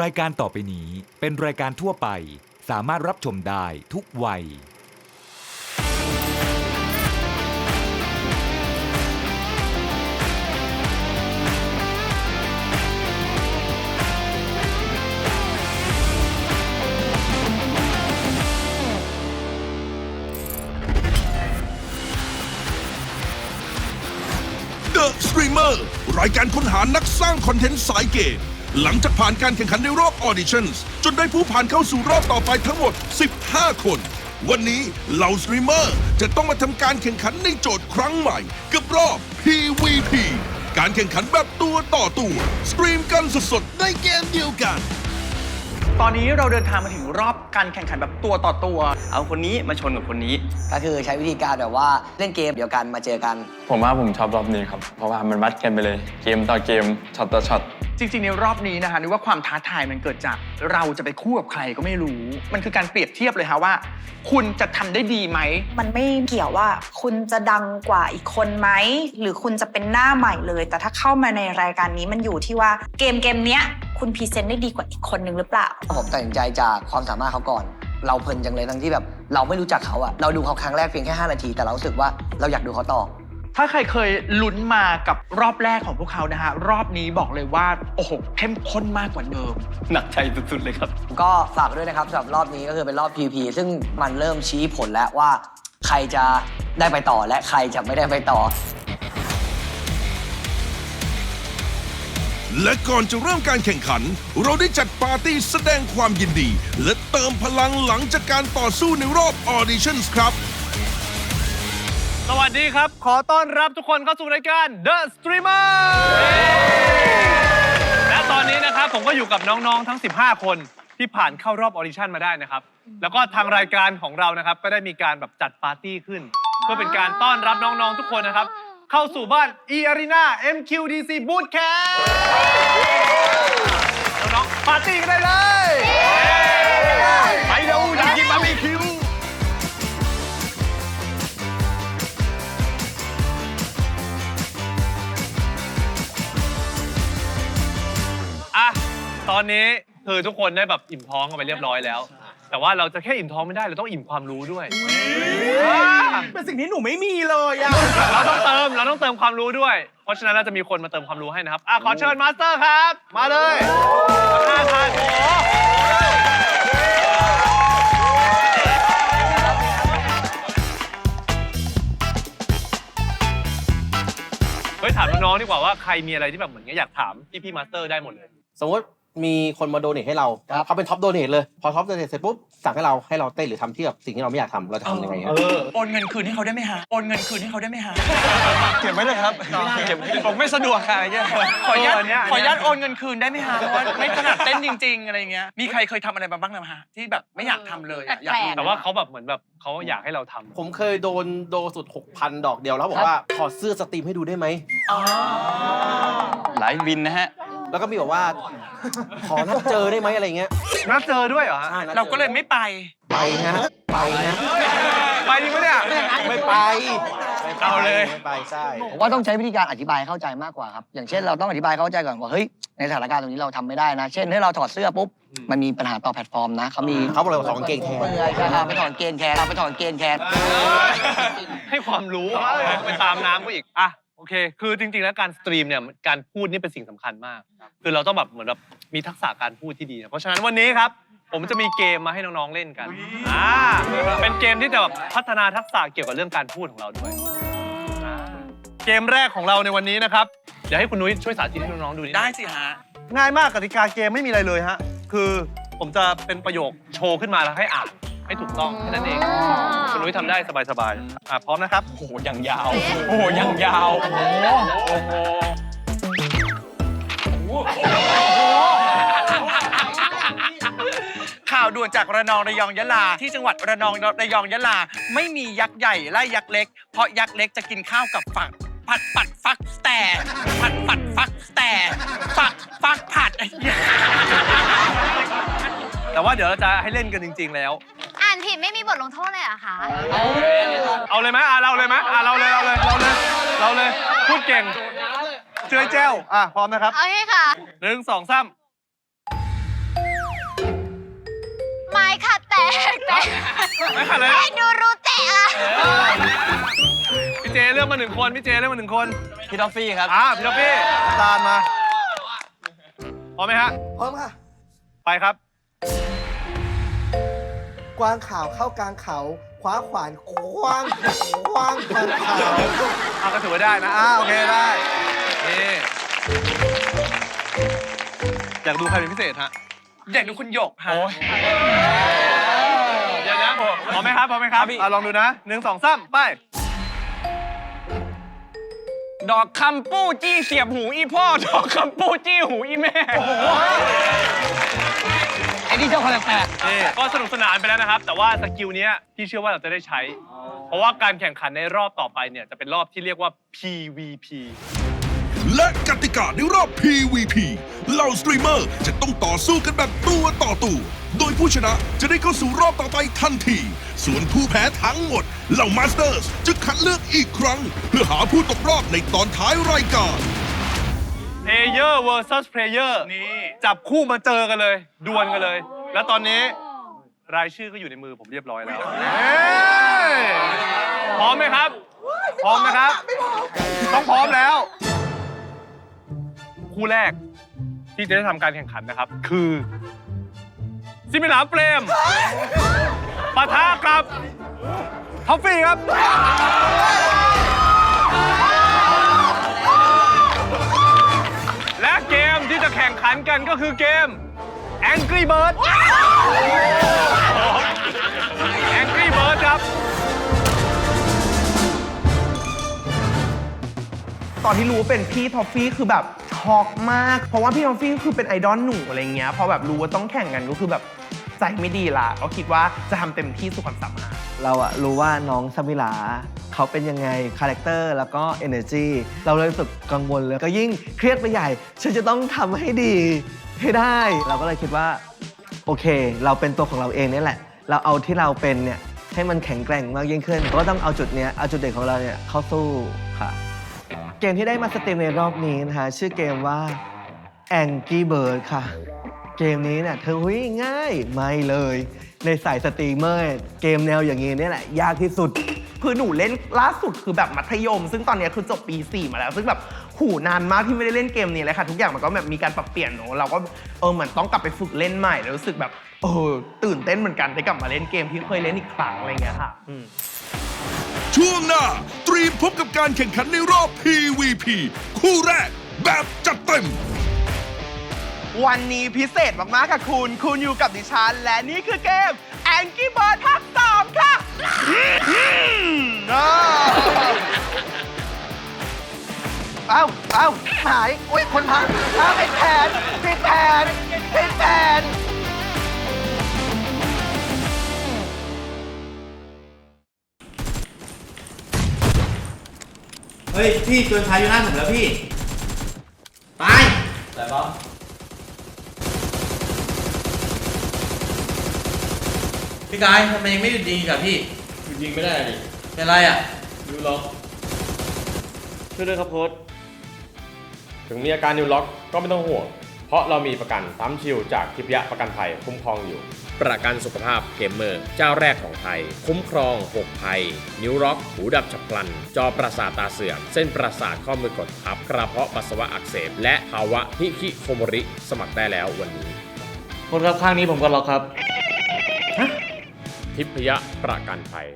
รายการต่อไปนี้เป็นรายการทั่วไป สามารถรับชมได้ทุกวัย The Streamer รายการค้นหานักสร้างคอนเทนต์สายเกม หลังจากผ่านการแข่งขันในรอบ Auditions จนได้ผู้ผ่านเข้าสู่รอบต่อไปทั้งหมด 15 คน วันนี้เหล่าสตรีมเมอร์จะต้องมาทำการแข่งขันในโจทย์ครั้งใหม่ กับรอบ PVP การแข่งขันแบบตัวต่อตัว สตรีมกันสดๆในเกมเดียวกัน ตอนนี้เราเดินทางมาถึงรอบการแข่งขันแบบตัวต่อตัว เอาคนนี้มาชนกับคนนี้ ก็คือใช้วิธีการแบบว่าเล่นเกมเดียวกันมาเจอกัน ผมว่าผมชอบรอบนี้ครับ เพราะว่ามันวัดกันไปเลย เกมต่อเกมช็อตต่อช็อต จริงๆในรอบนี้นะคะนึกว่าความท้าทายมันเกิดจากเราจะไปคู่กับใครก็ไม่รู้ มันคือการเปรียบเทียบเลยค่ะว่า คุณจะทำได้ดีไหม มันไม่เกี่ยวว่าคุณจะดังกว่าอีกคนไหม หรือคุณจะเป็นหน้าใหม่เลย แต่ถ้าเข้ามาในรายการนี้มันอยู่ที่ว่าเกมเกมเนี้ยคุณพรีเซนต์ได้ดีกว่าอีกคนนึงหรือเปล่า ผมตัดสินใจจากความสามารถเขาก่อน เราเพลินจังเลยทั้งที่แบบ เราไม่รู้จักเขาอะเราดูเขาครั้งแรกเพียงแค่ 5 นาที แต่เรารู้สึกว่าเราอยากดูเขาต่อ ถ้าใครเคยลุ้นมากับรอบแรกของพวกเขานะฮะ รอบนี้บอกเลยว่า โอ้โหเข้มข้นมากกว่าเดิม หนักใจสุด ๆ เลยครับ ก็ฝากด้วยนะครับสำหรับรอบนี้ก็คือเป็นรอบ PVP ซึ่งมันเริ่มชี้ผลแล้วว่า ใครจะได้ไปต่อและใครจะไม่ได้ไปต่อ และก่อนจะเริ่มการแข่งขัน เราได้จัดปาร์ตี้แสดงความยินดี และเติมพลังหลังจากการต่อสู้ในรอบ Auditions ครับ สวัสดีครับ ขอต้อนรับทุกคนเข้าสู่รายการ The Streamer และตอนนี้นะครับผมก็อยู่กับน้อง ๆ ทั้ง 15 คนที่ผ่านเข้ารอบออดิชั่นมาได้นะครับ แล้วก็ทางรายการของเรานะครับ ก็ได้มีการแบบจัดปาร์ตี้ขึ้น เพื่อเป็นการต้อนรับน้อง ๆ ทุกคนนะครับ เข้าสู่บ้าน e Arena MQDC Bootcamp น้องๆปาร์ตี้กันได้เลย อนนี้คือทุกคนได้แบบอิ่มท้องกันไปเรียบร้อยแล้ว แต่ว่าเราจะแค่อิ่มท้องไม่ได้เราต้องอิ่มความรู้ด้วยอ่าเป็นสิ่งที่หนูไม่มีเลยอะเราต้องเติมเราต้องเติมความรู้ด้วย เพราะฉะนั้นเราจะมีคนมาเติมความรู้ให้นะครับอะขอเชิญมาสเตอร์ครับ มาเลยมาทานโอ้โหเฮ้ยถามน้องๆดีกว่าว่าใครมีอะไรที่แบบเหมือนอยากถามพี่พี่ๆมาสเตอร์ได้หมดเลย สมมติ มีคนมาโดเนทให้เราเขาเป็นท็อปโดเนทเลย พอท็อปโดเนทเสร็จปุ๊บสั่งให้เราให้เราเต้นหรือทำที่แบบสิ่งที่เราไม่อยากทำเราจะทำยังไงฮะโอนเงินคืนให้เขาได้ไหมฮะ โอนเงินคืนให้เขาได้ไหมฮะ เก็บไว้เลยครับเก็บผมไม่สะดวกค่ะอะไรเงี้ยขออนุญาตเออเนี่ยขออนุญาตโอนเงินคืนได้ไหมฮะ เพราะว่าไม่ถนัดเต้นจริง ๆ อะไรเงี้ย มีใครเคยทำอะไรมาบ้างนะฮะ ที่แบบไม่อยากทำเลยอะอยากรู้แต่ว่าเขาแบบเหมือนแบบเขาอยากให้เราทำ ผมเคยโดนโดสุด 6,000 ดอกเดียวแล้วบอกว่าถอดเสื้อสตรีมให้ดูได้ไหม หลายวินนะฮะ แล้วก็มีบอกว่า ขอนัดเจอได้ไหมอะไรเงี้ย นัดเจอด้วยเหรอฮะใช่นัดจอ เราก็เลยไม่ไป ไปฮะไปฮะไปจริงปะเนี่ย ไม่ไปเอาเลย ไม่ไปใช่ ผมว่าต้องใช้วิธีการอธิบายเข้าใจมากกว่าครับ อย่างเช่นเราต้องอธิบายเข้าใจก่อนว่าเฮ้ยในสถานการณ์ตรงนี้เราทำไม่ได้นะ เช่นถ้าเราถอดเสื้อปุ๊บมันมีปัญหาต่อแพลตฟอร์มนะเขามีเขาบอกเลยว่าถอดกางเกงแทนเปื่อยใช่ครับไปถอดเกณฑ์แทนครับไปถอดเกณฑ์แทน ให้ความรู้ไปตามน้ำก็อีก อะโอเค คือจริงๆ แล้วการสตรีมเนี่ย การพูดนี่เป็นสิ่งสำคัญมาก คือเราต้องแบบเหมือนแบบมีทักษะการพูดที่ดีนะเพราะฉะนั้นวันนี้ครับ ผมจะมีเกมมาให้น้องๆ เล่นกัน อ่า เป็นเกมที่จะแบบพัฒนาทักษะเกี่ยวกับเรื่องการพูดของเราด้วยอ่าเกมแรกของเราในวันนี้นะครับ เดี๋ยวให้คุณนุ้ยช่วยสาธิตให้น้องๆ ดูนิดนึง ได้สิฮะ ง่ายมากกติกาเกมไม่มีอะไรเลยฮะ คือผมจะเป็นประโยคโชว์ขึ้นมาแล้วให้อ่าน ให้ถูกต้องแค่นั้นเองคุณนุ้ยทำได้สบายๆอะพร้อมนะครับ โอ้โหยังยาว โอ้โหยังยาวโอ้โหข่าวด่วนจากระนองระยองยะลา ที่จังหวัดระนองระยองยะลา ไม่มียักษ์ใหญ่ไล่ยักษ์เล็ก เพราะยักษ์เล็กจะกินข้าวกับฝักผัดปัดฟักแต่ผัดปัดฟักแต่ฝักฟักผัดไอ้เหี้ยแต่ว่าเดี๋ยวเราจะให้เล่นกันจริง ๆ แล้วอ่า นผิดไม่มีบทลงโทษเลยเหรอคะ เอาเลยไหมอะเราเลยไหมอะเราเลยเราเลยเราเลยเราเลยพูดเก่งเจ้ยแจ้วอะพร้อมนะครับโอเคค่ะ หนึ่งสองสามไม้ค่ะแตกแตกไม่ขัดเลยนอ้ดูรูแตะอะพี่เจเลือกมาหนึ่งคนพี่เจเลือกมาหนึ่งคนพี่ท็อฟฟี่ครับ อะพี่ท็อฟฟี่ตาลมาพร้อมไหมฮะพร้อมค่ะไปครับ กวางขาวเข้ากลางเขาคว้าขวานคว้างคว้างกวางขาวอะก็ถือว่าได้นะอ่าโอเคได้นี่อยากดูใครเป็นพิเศษฮะอยากดูคุณหยกฮะเดี๋ยวนะพร้อมไหมครับพร้อมไหมครับอะลองดูนะหนึ่งสองสามไป ดอกคำปู้จี้เสียบหูอีพ่อ ดอกคำปู้จี้หูอีแม่ไอ้นี่เจ้าคนแปลกนี่ก็สนุกสนานไปแล้วนะครับ แต่ว่าสกิลเนี้ยพี่เชื่อว่าเราจะได้ใช้ เพราะว่าการแข่งขันในรอบต่อไปเนี่ยจะเป็นรอบที่เรียกว่า PVP และกติกาในรอบ PVP เหล่าสตรีมเมอร์จะต้องต่อสู้กันแบบตัวต่อตัว โดยผู้ชนะจะได้เข้าสู่รอบต่อไปทันที ส่วนผู้แพ้ทั้งหมด เหล่ามาสเตอร์สจะคัดเลือกอีกครั้ง เพื่อหาผู้ตกรอบในตอนท้ายรายการ Player versus Player นี่ จับคู่มาเจอกันเลย ดวลกันเลย แล้วตอนนี้รายชื่อก็อยู่ในมือผมเรียบร้อยแล้วเอ้ยพร้อมไหมครับ พร้อมนะครับ ต้องพร้อมแล้ว คู่แรกที่จะได้ทำการแข่งขันนะครับ คือซิมิลาเปรมปะทะกับท็อฟฟี่ครับ ที่จะแข่งขันกันก็คือเกม Angry Bird Angry Bird ครับ ตอนที่รู้ว่าเป็นพี่ทอฟฟี่คือแบบช็อกมาก เพราะว่าพี่ทอฟฟี่คือเป็นไอดอลหนูอะไรเงี้ยพอแบบรู้ว่าต้องแข่งกันก็คือแบบใจไม่ดีละก็คิดว่าจะทำเต็มที่สุดความสามารถ เราอะรู้ว่าน้องสมิลา เขาเป็นยังไงคาแรคเตอร์แล้วก็ energy เราเลยรู้สึกกังวลเลยก็ยิ่งเครียดไปใหญ่ ฉันจะต้องทำให้ดีให้ได้ เราก็เลยคิดว่า โอเค เราเป็นตัวของเราเองนี่แหละ เราเอาที่เราเป็นเนี่ยให้มันแข็งแกร่งมากยิ่งขึ้น ก็ต้องเอาจุดเนี้ยเอาจุดเด่นของเราเนี่ยเข้าสู้ค่ะ เกมที่ได้มาสตรีมในรอบนี้นะคะชื่อเกมว่า Angry Bird ค่ะ เกมนี้เนี่ยเธอหุ้ยง่ายไม่เลย ในสายสตรีมเมอร์เกมแนวอย่างนี้เนี่ยแหละ ยากที่สุด คือหนูเล่นล่าสุดคือแบบมัธยม ซึ่งตอนเนี้ยคือจบปี 4 มาแล้ว ซึ่งแบบหูนานมากที่ไม่ได้เล่นเกมนี้เลยค่ะ ทุกอย่างมันก็แบบมีการปรับเปลี่ยนเนอะเราก็เออเหมือนต้องกลับไปฝึกเล่นใหม่แล้วรู้สึกแบบเออตื่นเต้นเหมือนกันได้กลับมาเล่นเกมที่เคยเล่นอีกครั้งอะไรเงี้ยค่ะอืม ช่วงหน้าเตรียมพบกับการแข่งขันในรอบ PVP คู่แรกแบบจัดเต็ม วันนี้พิเศษมาก ๆ ค่ะคุณ คุณอยู่กับดิฉัน และนี่คือเกม Angry Bird ภาคสามค่ะอ่า เอ้าเอ้าหาย อุ้ย คนพังเอ้าผิดแผนผิดแผนผิดแผนเฮ้ย พี่ตัวชายอยู่หน้าผมแล้วพี่ ตาย แต่บอส พี่กายทำไมยังไม่หยุดยิงอีกับพี่หยุดยิงไม่ได้ดิเป็นไรอะนิวล็อกช่วยด้วยครับโค้ดถึงมีอาการนิวล็อกก็ไม่ต้องห่วง เพราะเรามีประกันซ้ำชิลจากทิพยะประกันภัยคุ้มครองอยู่ ประกันสุขภาพเกมเมอร์เจ้าแรกของไทย คุ้มครอง 6 ภัย นิ้วร็อก หูดับฉับพลัน จอประสาทตาเสื่อม เส้นประสาทข้อมือกดทับ กระเพาะปัสสาวะอักเสบ และภาวะฮิคิโคโมริ สมัครได้แล้ววันนี้คนครับข้างนี้ผมก็ล็อกครับ ทิพยประกันภัย